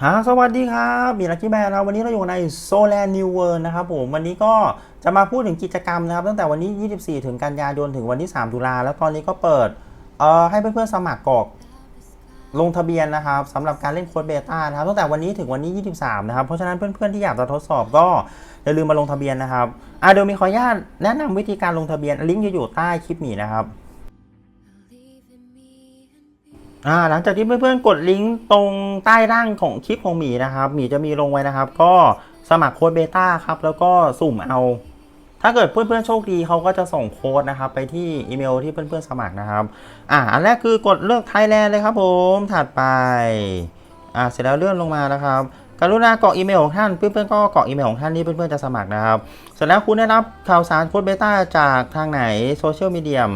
ฮะสวัสดีครับมีลั c กี้แบร์นะวันนี้เราอยู่ในโซแลนนิวเวิร์นะครับผมวันนี้ก็จะมาพูดถึงกิจกรรมนะครับ ตั้งแต่วันนี้ 24 ถึงกันยายนถึงวันที่ 3 ตุลาแล้วตอนนี้ก็เปิดเอ่อให้เพื่อนๆสมัครกรอกลงทะเบียนนะครับสำหรับการเล่นโค้ดเบต้านะครับตั้งแต่วันนี้ถึงวันนี้ 23 นะครับ เพราะฉะนั้นเพื่อนๆที่อยากจะทดสอบก็อย่าลืมมาลงทะเบียนนะครับอะเดี๋ยวมีขออนุญาตแนะนำวิธีการลงทะเบียนลิงก์จะอยู่ใต้คลิปนี้นะครับ อ่าหลังจากที่เพื่อนๆกดลิงก์ตรงใต้ร่างของคลิปของหมีนะครับหมีจะมีลงไว้นะครับ ก็สมัครโค้ดเบต้าครับแล้วก็สุ่มเอา ถ้าเกิดเพื่อนๆโชคดีเขาก็จะส่งโค้ดนะครับ ไปที่อีเมลที่เพื่อนๆสมัครนะครับอ่าอันแรกคือกดเลือกไทยแลนด์เลยครับผมถัดไปอ่าเสร็จแล้วเลื่อนลงมานะครับ กรุณากรอกอีเมลของท่านเพื่อนๆก็กรอกอีเมลของท่านที่เพื่อนๆจะสมัครนะครับ เสร็จแล้วคุณได้รับข่าวสารโค้ดเบต้าจากทางไหนโซเชียลมีเดียม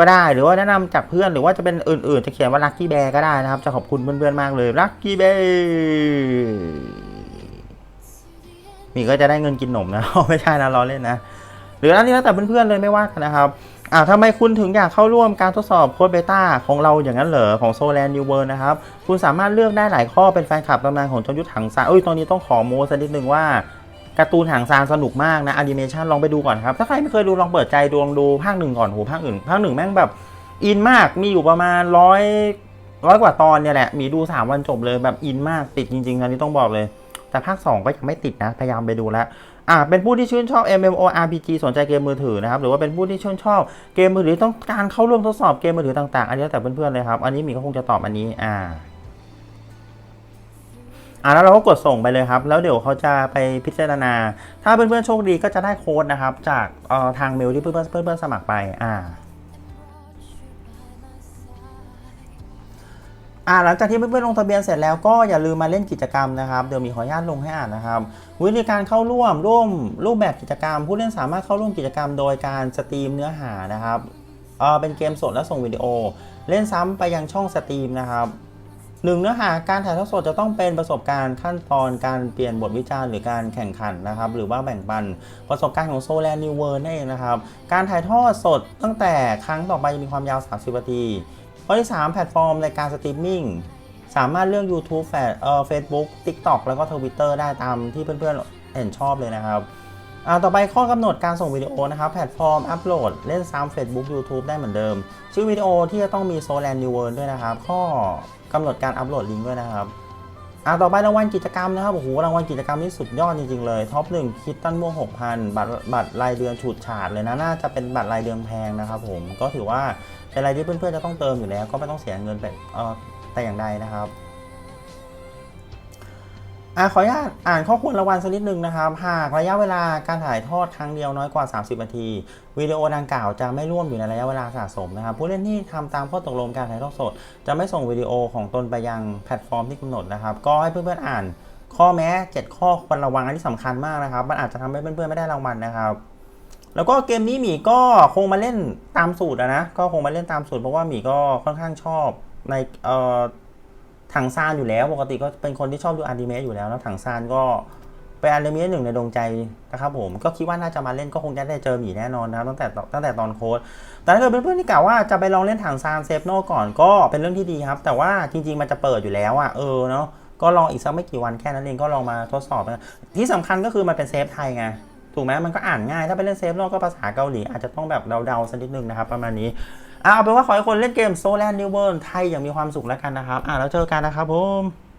ก็ได้หรือว่าแนะนำจากเพื่อนหรือว่าจะเป็นอื่นๆ จะเขียนว่า Lucky Bear ก็ได้นะครับ จะขอบคุณเพื่อนๆมากเลย Lucky Bear มีก็จะได้เงินกินหนมนะไม่ใช่นะล้อเล่นนะหรืออันนี้แล้วแต่เพื่อนๆเลยไม่ว่ากันนะครับอ่าทำไมคุณถึงอยากเข้าร่วมการทดสอบโค้ดเบต้าของเราอย่างนั้นเหรอของโซแลนนิวเวิร์นะครับ คุณสามารถเลือกได้หลายข้อเป็นแฟนคลับตำนานของจอยุทธถังซาเอ้ยตอนนี้ต้องขอโม้สักนิดนึงว่า การ์ตูนถังซานสนุกมากนะแอนิเมชันลองไปดูก่อนครับ ถ้าใครไม่เคยดูลองเปิดใจดูลองดูภาคหนึ่งก่อนโหภาคอื่นภาคหนึ่งแม่งแบบอินมากมีอยู่ประมาณร้อยร้อยกว่าตอนเนี่ยแหละ มีดู 3 วันจบเลยแบบอินมากติดจริงๆอันนี้ต้องบอกเลย แต่ภาค 2 ก็ยังไม่ติดนะ พยายามไปดูแล้วอ่าเป็นผู้ที่ชื่นชอบ MMORPG สนใจเกมมือถือนะครับ หรือว่าเป็นผู้ที่ชื่นชอบเกมมือถือต้องการเข้าร่วมทดสอบเกมมือถือต่างๆ อันนี้แต่เพื่อนๆเลยครับ อันนี้มีก็คงจะตอบอันนี้อ่า อ่าแล้วเราก็กดส่งไปเลยครับ แล้วเดี๋ยวเขาจะไปพิจารณา ถ้าเพื่อนๆโชคดีก็จะได้โค้ดนะครับ จากเอ่อทางเมลที่เพื่อนๆเพื่อนๆสมัครไปอ่าอ่าหลังจากที่เพื่อนๆลงทะเบียนเสร็จแล้วก็อย่าลืมมาเล่นกิจกรรมนะครับ เดี๋ยวมีขออนุญาตลงให้อ่านนะครับ วิธีการเข้าร่วมร่วมรูปแบบกิจกรรม ผู้เล่นสามารถเข้าร่วมกิจกรรม โดยการสตรีมเนื้อหานะครับเออเป็นเกมสดและส่งวิดีโอ เล่นซ้ำไปยังช่องสตรีมนะครับ หนึ่งเนื้อหาการถ่ายทอดสดจะต้องเป็นประสบการณ์ขั้นตอนการเปลี่ยนบทวิจารณ์หรือการแข่งขันนะครับหรือว่าแบ่งปันประสบการณ์ของโซแลนนิวเวิร์นั่นเองนะครับการถ่ายทอดสดตั้งแต่ครั้งต่อไปจะมีความยาว 30นาทีข้อที่ 3 แพลตฟอร์มในการสตรีมมิ่งสามารถเลือก YouTube แฟเอ่อ Facebook TikTok แล้วก็ Twitter ได้ตามที่เพื่อนๆเห็นชอบเลยนะครับ อ่าต่อไปข้อกำหนดการส่งวิดีโอนะครับแพลตฟอร์มอัปโหลดเล่นซ้ำ Facebook YouTube ได้เหมือนเดิม ชื่อวิดีโอที่จะต้องมี Soland New World ด้วยนะครับ ข้อกำหนดการอัปโหลดลิงก์ด้วยนะครับอ่าต่อไปรางวัลกิจกรรมนะครับโอ้โหรางวัลกิจกรรมนี่สุดยอดจริงๆเลยท็อป1คิดตั้นม่วง6,000บัตรบัตรรายเดือนฉูดฉาดเลยนะน่าจะเป็นบัตรรายเดือนแพงนะครับผมก็ถือว่าเป็นอะไรที่เพื่อนๆจะต้องเติมอยู่แล้ว ก็ไม่ต้องเสียเงินไปเออแต่อย่างใดนะครับ อะขออนุญาตอ่านข้อควรระวังสักนิดนึงนะครับ หากระยะเวลาการถ่ายทอดครั้งเดียวน้อยกว่า 30 นาที วิดีโอดังกล่าวจะไม่ร่วมอยู่ในระยะเวลาสะสมนะครับ ผู้เล่นที่ทำตามข้อตกลงการถ่ายทอดสด จะไม่ส่งวิดีโอของตนไปยังแพลตฟอร์มที่กำหนดนะครับ ก็ให้เพื่อนๆอ่านข้อแม้ 7 ข้อควรระวังอันนี้สำคัญมากนะครับ มันอาจจะทำให้เพื่อนๆไม่ได้รางวัลนะครับแล้วก็เกมนี้หมีก็คงมาเล่นตามสูตรอะนะ ก็คงมาเล่นตามสูตรเพราะว่าหมีก็ค่อนข้างชอบในเอ่อ ถังซานอยู่แล้ว ปกติก็เป็นคนที่ชอบดูอนิเมะอยู่แล้วแล้วถังซานก็เป็นอนิเมะหนึ่งในดวงใจนะครับผมก็คิดว่าน่าจะมาเล่นก็คงจะได้เจอหมีแน่นอนนะครับตั้งแต่ตั้งแต่ตอนโค้ดแต่ถ้าเกิดเพื่อนๆที่กล่าวว่าจะไปลองเล่นถังซานเซฟโนก่อนก็เป็นเรื่องที่ดีครับ แต่ว่าจริง ๆ มันจะเปิดอยู่แล้วอะเออเนาะก็ลองอีกสักไม่กี่วันแค่นั้นเองก็ลองมาทดสอบนะที่สำคัญก็คือมันเป็นเซฟไทยไง ถูกไหมมันก็อ่านง่าย ถ้าไปเล่นเซฟนอกก็ภาษาเกาหลี อาจจะต้องแบบเดาๆสักนิดนึงนะครับ ประมาณนี้อะเอาเป็นว่าขอให้คนเล่นเกมโซแลนนิวเวิร์ไทยอย่างมีความสุขแล้วกันนะครับอ่าแล้วเจอกันนะครับผม